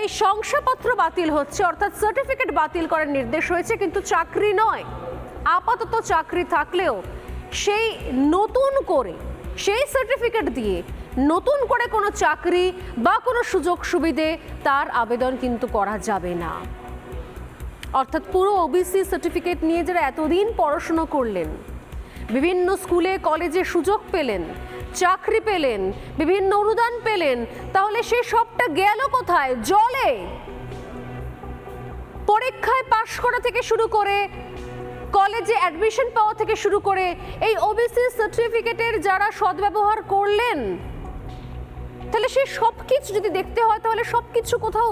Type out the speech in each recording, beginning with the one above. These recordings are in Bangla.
এই শংসাপত্র বাতিল হচ্ছে, অর্থাৎ সার্টিফিকেট বাতিল করার নির্দেশ হয়েছে, কিন্তু চাকরি নয়। আপাতত চাকরি থাকলেও সেই নতুন করে, সেই সার্টিফিকেট দিয়ে নতুন করে কোনো চাকরি বা কোনো সুযোগ সুবিধে তার আবেদন কিন্তু করা যাবে না। অর্থাৎ পুরো ওবিসি সার্টিফিকেট নিয়ে যারা এতদিন পড়াশুনো করলেন, বিভিন্ন স্কুলে, কলেজে সুযোগ পেলেন চাকরি পেলেন, বিভিন্ন অনুদান পেলেন, তাহলে সেই সবটা গেল কোথায়? জলে? পরীক্ষায় পাশ করা থেকে শুরু করে, কলেজে অ্যাডমিশন পাওয়া থেকে শুরু করে, এই ওবিসি সার্টিফিকেটের যারা সদ্ব্যবহার করলেন, তাহলে সেই সব কিছু যদি দেখতে হয়, তাহলে সব কিছু কোথাও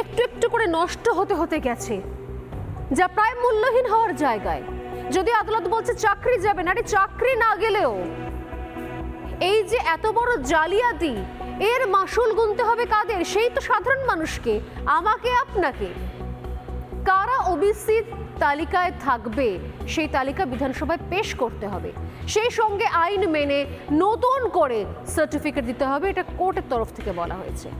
একটু একটু করে নষ্ট হতে হতে গেছে, যা প্রায় মূল্যহীন হওয়ার জায়গায়। যদি আদালত বলছে চাকরি যাবে না, আরে চাকরি না গেলেও এই যে এত বড় জালিয়াতি, এর মাসুল গুনতে হবে কাদের? সেই তো সাধারণ মানুষকে, আমাকে, আপনাকে। কারা ওবিসি তালিকায় থাকবে, সেই তালিকা বিধানসভায় পেশ করতে হবে। সেই সঙ্গে আইন মেনে নতুন করে সার্টিফিকেট দিতে হবে, এটা কোর্টের তরফ থেকে বলা হয়েছে।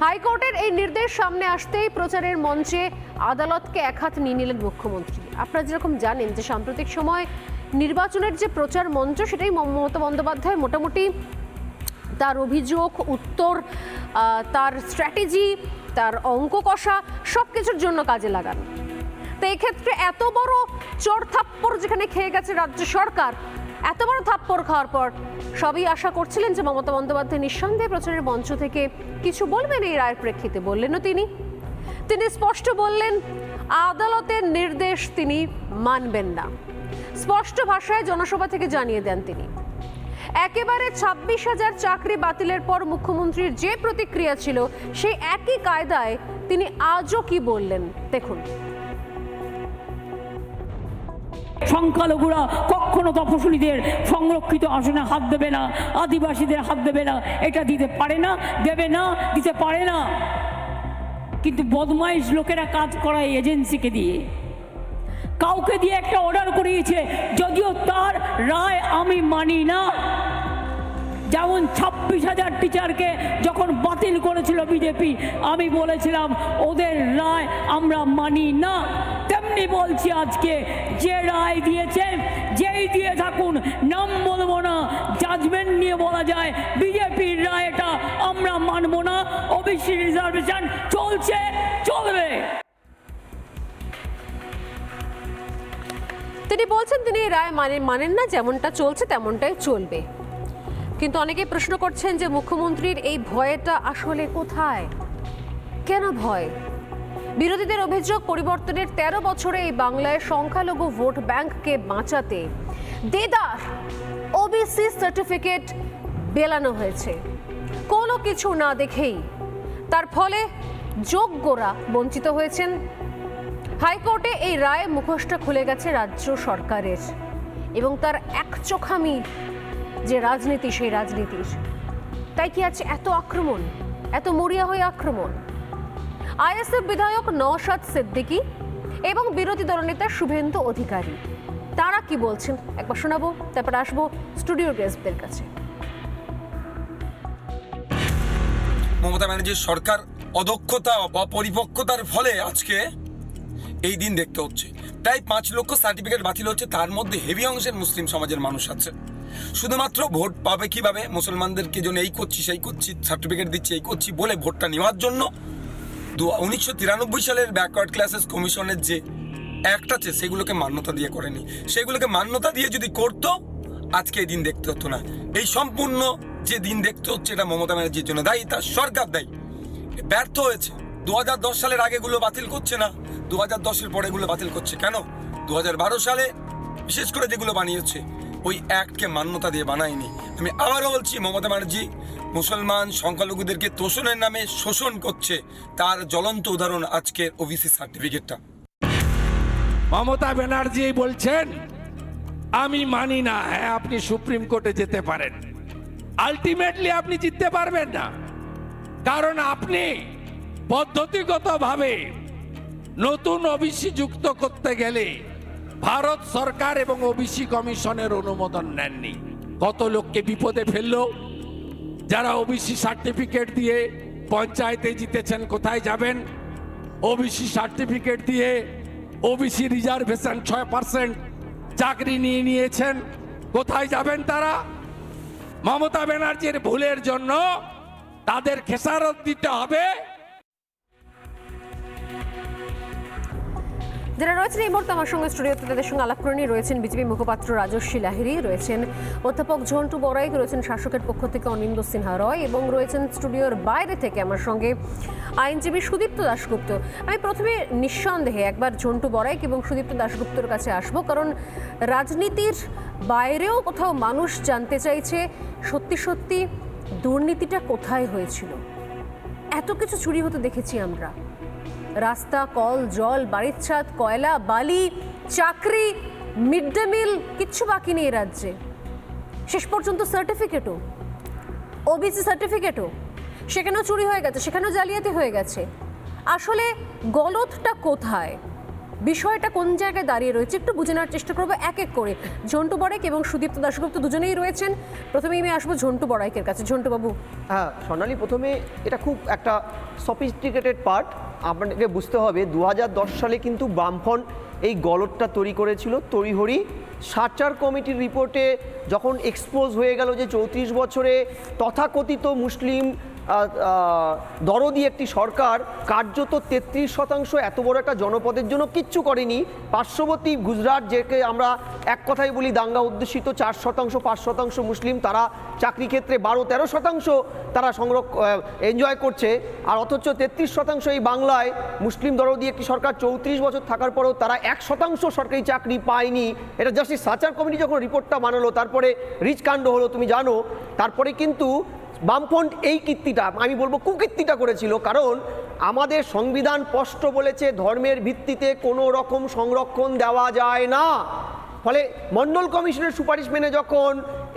হাইকোর্টের এই নির্দেশ সামনে আসতেই প্রচারের মঞ্চে আদালতকে এক হাত নিয়ে নিলেন মুখ্যমন্ত্রী। আপনারা যেরকম জানেন যে সাম্প্রতিক সময় নির্বাচনের যে প্রচার মঞ্চ, সেটাই মমতা বন্দ্যোপাধ্যায় মোটামুটি তার অভিযোগ, উত্তর তার স্ট্র্যাটেজি তার অঙ্ক কষা সব কিছুর জন্য কাজে লাগান। তো এক্ষেত্রে এত বড় চোর থাপ্পড় যেখানে খেয়ে গেছে রাজ্য সরকার, এত বড় থাপ্পড় খাওয়ার পর সবই আশা করছিলেন যে মমতা বন্দ্যোপাধ্যায় নিঃসন্দেহে প্রচারের মঞ্চ থেকে কিছু বলবেন এই রায়ের প্রেক্ষিতে। বললেনও তিনি। তিনি স্পষ্ট বললেন, আদালতের নির্দেশ তিনি মানবেন না। স্পষ্ট ভাষায় জনসভা থেকে জানিয়ে দেন তিনি। একেবারে ছাব্বিশ হাজার চাকরি বাতিলের পর মুখ্যমন্ত্রীর যে প্রতিক্রিয়া ছিল, সেই একই কায়দায় তিনি আজও কি বললেন, দেখুন। সংখ্যালঘুরা কখনো তপশিলীদের সংরক্ষিত আসনে হাত দেবে না, আদিবাসীদের হাত দেবে না, এটা দিতে পারে না, দেবে না, দিতে পারে না। কিন্তু বদমাইশ লোকেরা কাজ করায় এজেন্সিকে দিয়ে কাউকে দিয়ে একটা অর্ডার করিয়েছে, যদিও তার রায় আমি মানি না। যেমন ছাব্বিশ হাজার টিচারকে যখন বাতিল করেছিল বিজেপি, আমি বলেছিলাম, ওদের রায় আমরা মানি না। তেমনি বলছি আজকে, যে রায় দিয়েছে, যেই দিয়ে থাকুন, নাম বলব না জাজমেন্ট নিয়ে বলা যায়, বিজেপির রায়টা আমরা মানবো না ওবিসি রিজার্ভেশন চলছে, চলবে। তিনি বলছেন, তিনি রায় মানেন মানেন না, যেমনটা চলছে তেমনটাই চলবে। কিন্তু অনেকেই প্রশ্ন করছেন যে মুখ্যমন্ত্রীর এই ভয়টা আসলে কোথায়? কেন ভয়? বিরোধীদের অভিযোগ, পরিবর্তনের ১৩ বছরে এই বাংলায় সংখ্যালঘু ভোট ব্যাংককে বাঁচাতে দেদার ওবিসি সার্টিফিকেট বেলানো হয়েছে। কোনো কিছু না দেখেই তার ফলে যোগ্যরা বঞ্চিত হয়েছেন হাইকোর্টে এই রায়ে মুখোশটা খুলে গেছে রাজ্য সরকারের। এবং তার একচোখামি যে রাজনীতি, সেই রাজনীতির। তাই কি আছে এত আক্রমণ, এত মরিয়া হয়ে আক্রমণ? আইএসএফ বিধায়ক নওশাদ সিদ্দিকী এবং বিরোধী দলনেতা শুভেন্দু অধিকারী, তারা কি বলছেন? একবার শোনাবো, তারপর আসব স্টুডিও গেস্টদের কাছে। মমতা ব্যানার্জির সরকার অদক্ষতা বা পরিপক্কতার ফলে আজকে এই দিন দেখতে হচ্ছে। প্রায় পাঁচ লক্ষ সার্টিফিকেট বাতিল হচ্ছে, তার মধ্যে হেভি অংশের মুসলিম সমাজের মানুষ আছে। শুধুমাত্র ভোট পাবে কীভাবে? মুসলমানদেরকে জন্য এই করছি, সেই করছি সার্টিফিকেট দিচ্ছি, এই করছি বলে ভোটটা নেওয়ার জন্য দু উনিশশো তিরানব্বই সালের ব্যাকওয়ার্ড ক্লাসেস কমিশনের যে অ্যাক্ট আছে, সেগুলোকে মান্যতা দিয়ে করেনি। সেগুলোকে মান্যতা দিয়ে যদি করতো, আজকে এই দিন দেখতে হতো না। এই সম্পূর্ণ যে দিন দেখতে হচ্ছে, এটা মমতা ব্যানার্জির জন্য দায়ী, তার সরকার দায়ী। ব্যর্থ হয়েছে। দু হাজার দশ সালের আগেগুলো বাতিল করছে না। দু হাজার দশের পরে এগুলো বাতিল করছে। কেন? দু হাজার বারো সালে বিশেষ করে যেগুলো বানিয়েছে, ওই অ্যাক্টকে মান্যতা দিয়ে বানায়নি। আমি আবারও বলছি, মমতা ব্যানার্জি মুসলমান সংখ্যালঘুদেরকে তোষণের নামে শোষণ করছে। তার জ্বলন্ত উদাহরণ আজকের ওবিসি সার্টিফিকেটটা। মমতা ব্যানার্জি বলছেন, আমি মানি না হ্যাঁ আপনি সুপ্রিম কোর্টে যেতে পারেন। আলটিমেটলি আপনি জিততে পারবেন না। কারণ আপনি পদ্ধতিগতভাবে নতুন ওবিসি যুক্ত করতে গেলে ভারত সরকার এবং ওবিসি কমিশনের অনুমোদন নেননি। কত লোককে বিপদে ফেলল, যারা ওবিসি সার্টিফিকেট দিয়ে পঞ্চায়েতে জিতেছেন কোথায় যাবেন? ওবিসি সার্টিফিকেট দিয়ে ওবিসি রিজার্ভেশন ছয় পার্সেন্ট চাকরি নিয়ে নিয়েছেন, কোথায় যাবেন তারা? মমতা ব্যানার্জির ভুলের জন্য তাদের খেসারত দিতে হবে। যারা রয়েছেন এই মুহূর্তে আমার সঙ্গে স্টুডিওতে তাদের সঙ্গে আলাপ করে রয়েছেন বিজেপি মুখপাত্র রাজস্বী লাহিরি রয়েছেন অধ্যাপক ঝন্টু বড়াইক রয়েছেন শাসকের পক্ষ থেকে অনিন্দ সিনহা রয় এবং রয়েছেন স্টুডিওর বাইরে থেকে আমার সঙ্গে আইনজীবী সুদীপ্ত দাশগুপ্ত। আমি প্রথমে নিঃসন্দেহে একবার ঝন্টু বড়াইক এবং সুদীপ্ত দাশগুপ্তর কাছে আসব, কারণ রাজনীতির বাইরেও কোথাও মানুষ জানতে চাইছে সত্যি সত্যি দুর্নীতিটা কোথায় হয়েছিল। এত কিছু চুরি হতে দেখেছি আমরা। রাস্তা, কল, জল বাড়ির ছাদ কয়লা, বালি, চাকরি, মিড ডে মিল, কিচ্ছু বাকি নেই রাজ্যে। শেষ পর্যন্ত সার্টিফিকেটও ওবিসি সার্টিফিকেটও সেখানেও চুরি হয়ে গেছে, সেখানেও জালিয়াতি হয়ে গেছে। আসলে গলতটা কোথায়? বিষয়টা কোন জায়গায় দাঁড়িয়ে রয়েছে একটু বুঝে নেওয়ার চেষ্টা করব এক এক করে। ঝন্টু বড়াইক এবং সুদীপ্ত দাশগুপ্ত দুজনেই রয়েছেন। প্রথমেই আমি আসব ঝন্টু বড়াইকের কাছে। ঝন্টু বাবু। হ্যাঁ স্বর্ণালী প্রথমে এটা খুব একটা সফিস্টিকেটেড পার্ট আপনাকে বুঝতে হবে দু হাজার দশ সালে কিন্তু বামফ্রন্ট এই গলটটা তৈরি করেছিল তড়িহড়ি সাচার কমিটির রিপোর্টে যখন এক্সপোজ হয়ে গেল যে চৌত্রিশ বছরে তথাকথিত মুসলিম দরদি একটি সরকার, কার্যত তেত্রিশ শতাংশ এত বড় একটা জনপদের জন্য কিচ্ছু করেনি। পার্শ্ববর্তী গুজরাট, যেকে আমরা এক কথাই বলি দাঙ্গা অধ্যুষিত, চার শতাংশ, পাঁচ শতাংশ মুসলিম, তারা চাকরি ক্ষেত্রে বারো, তেরো শতাংশ তারা সংরক্ষ এনজয় করছে। আর অথচ তেত্রিশ শতাংশ এই বাংলায় মুসলিম দরদি একটি সরকার চৌত্রিশ বছর থাকার পরেও তারা এক শতাংশ সরকারি চাকরি পায়নি। এটা জাস্টিস সাচার কমিটি যখন রিপোর্টটা বানালো, তারপরে রিচ কাণ্ড হলো, তুমি জানো। তারপরে কিন্তু বামফ্রন্ট এই কীর্তিটা, আমি বলব কুকীর্তিটা করেছিল কারণ আমাদের সংবিধান স্পষ্ট বলেছে ধর্মের ভিত্তিতে কোনো রকম সংরক্ষণ দেওয়া যায় না। ফলে মন্ডল কমিশনের সুপারিশ মেনে যখন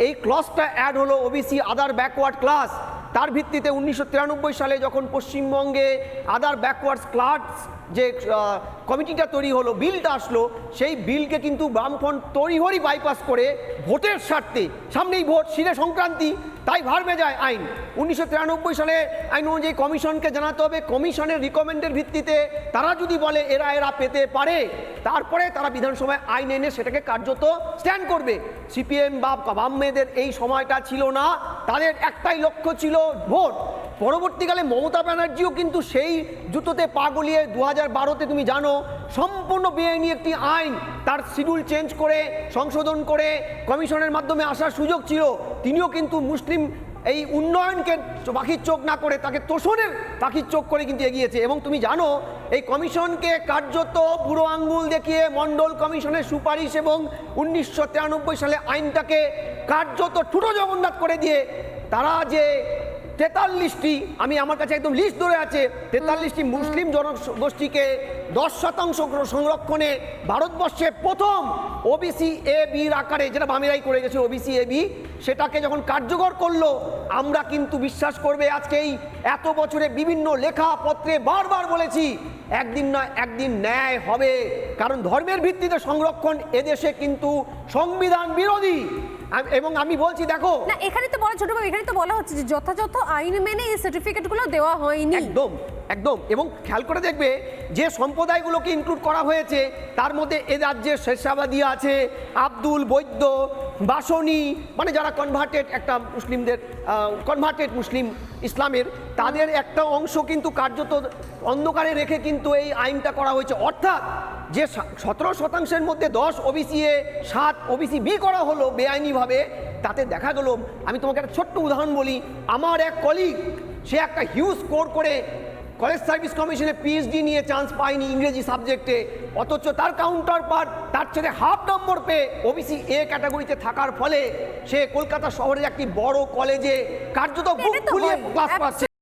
এই ক্লসটা অ্যাড হলো ওবিসি আদার ব্যাকওয়ার্ড ক্লাস তার ভিত্তিতে উনিশশো তিরানব্বই সালে যখন পশ্চিমবঙ্গে আদার ব্যাকওয়ার্ডস ক্লাস যে কমিটিটা তৈরি হলো, বিলটা আসলো, সেই বিলকে কিন্তু বামফ্রন্ট তড়িহড়ি বাইপাস করে ভোটের স্বার্থে, সামনেই ভোট শিরে সংক্রান্তি, তাই ভারবে যায় আইন। উনিশশো তিরানব্বই সালে আইন অনুযায়ী কমিশনকে জানাতে হবে, কমিশনের রিকমেন্ডের ভিত্তিতে তারা যদি বলে এরা এরা পেতে পারে, তারপরে তারা বিধানসভায় আইন এনে সেটাকে কার্যত স্ট্যান্ড করবে। সিপিএম বা বাম মেয়েদের এই সময়টা ছিল না, তাদের একটাই লক্ষ্য ছিল ভোট। পরবর্তীকালে মমতা ব্যানার্জিও কিন্তু সেই জুতোতে পা গলিয়ে দু হাজার বারোতে তুমি জানো, সম্পূর্ণ বেআইনি একটি আইন তার শিডিউল চেঞ্জ করে, সংশোধন করে, কমিশনের মাধ্যমে আসার সুযোগ ছিল। তিনিও কিন্তু মুসলিম এই উন্নয়নকে পাখির চোখ না করে তাকে তোষণের পাখির চোখ করে কিন্তু এগিয়েছে। এবং তুমি জানো, এই কমিশনকে কার্যত বুড়ো আঙ্গুল দেখিয়ে মন্ডল কমিশনের সুপারিশ এবং উনিশশো তিরানব্বই সালে আইনটাকে কার্যত ঠুটো জগন্নাথ করে দিয়ে তারা যে তেতাল্লিশটি, আমি আমার কাছে একদম লিস্ট ধরে আছে, তেতাল্লিশটি মুসলিম জনগোষ্ঠীকে দশ শতাংশ সংরক্ষণে ভারতবর্ষে প্রথম ওবিসি এ বির আকারে, যেটা বামেরাই করে গেছে ওবিসি এ বি সেটাকে যখন কার্যকর করল, আমরা কিন্তু বিশ্বাস করবে আজকে এই এত বছরে বিভিন্ন লেখাপত্রে বারবার বলেছি, একদিন না একদিন ন্যায় হবে। কারণ ধর্মের ভিত্তিতে সংরক্ষণ এদেশে কিন্তু সংবিধান বিরোধী। আম- এবং আমি বলছি দেখো। না এখানে তো বলা ছোট এখানে তো বলা হচ্ছে যে যথাযথ আইন মেনে এই সার্টিফিকেটগুলো দেওয়া হয়নি। একদম একদম। এবং খেয়াল করে দেখবে যে সম্প্রদায়গুলোকে ইনক্লুড করা হয়েছে তার মধ্যে এ রাজ্যের শেষাবাদী আছে আব্দুল বৈদ্য বাসনি মানে যারা কনভার্টেড একটা মুসলিমদের কনভার্টেড মুসলিম ইসলামের, তাদের একটা অংশ কিন্তু কার্যত অন্ধকারে রেখে কিন্তু এই আইনটা করা হয়েছে। অর্থাৎ যে সতেরো শতাংশের মধ্যে দশ ওবিসি এ, সাত ওবিসি বি করা হলো বেআইনিভাবে, তাতে দেখা গেল, আমি তোমাকে একটা ছোট্ট উদাহরণ বলি। আমার এক কলিগ সে একটা হিউজ স্কোর করে কলেজ সার্ভিস কমিশনে পিএইচডি নিয়ে চান্স পায়নি ইংরেজি সাবজেক্টে অথচ তার কাউন্টার পার্ট তার ছেলে হাফ নম্বর পেয়ে ওবিসি এ ক্যাটাগরিতে থাকার ফলে সে কলকাতা শহরের একটি বড় কলেজে কার্যত বুক ক্লাস পাচ্ছে।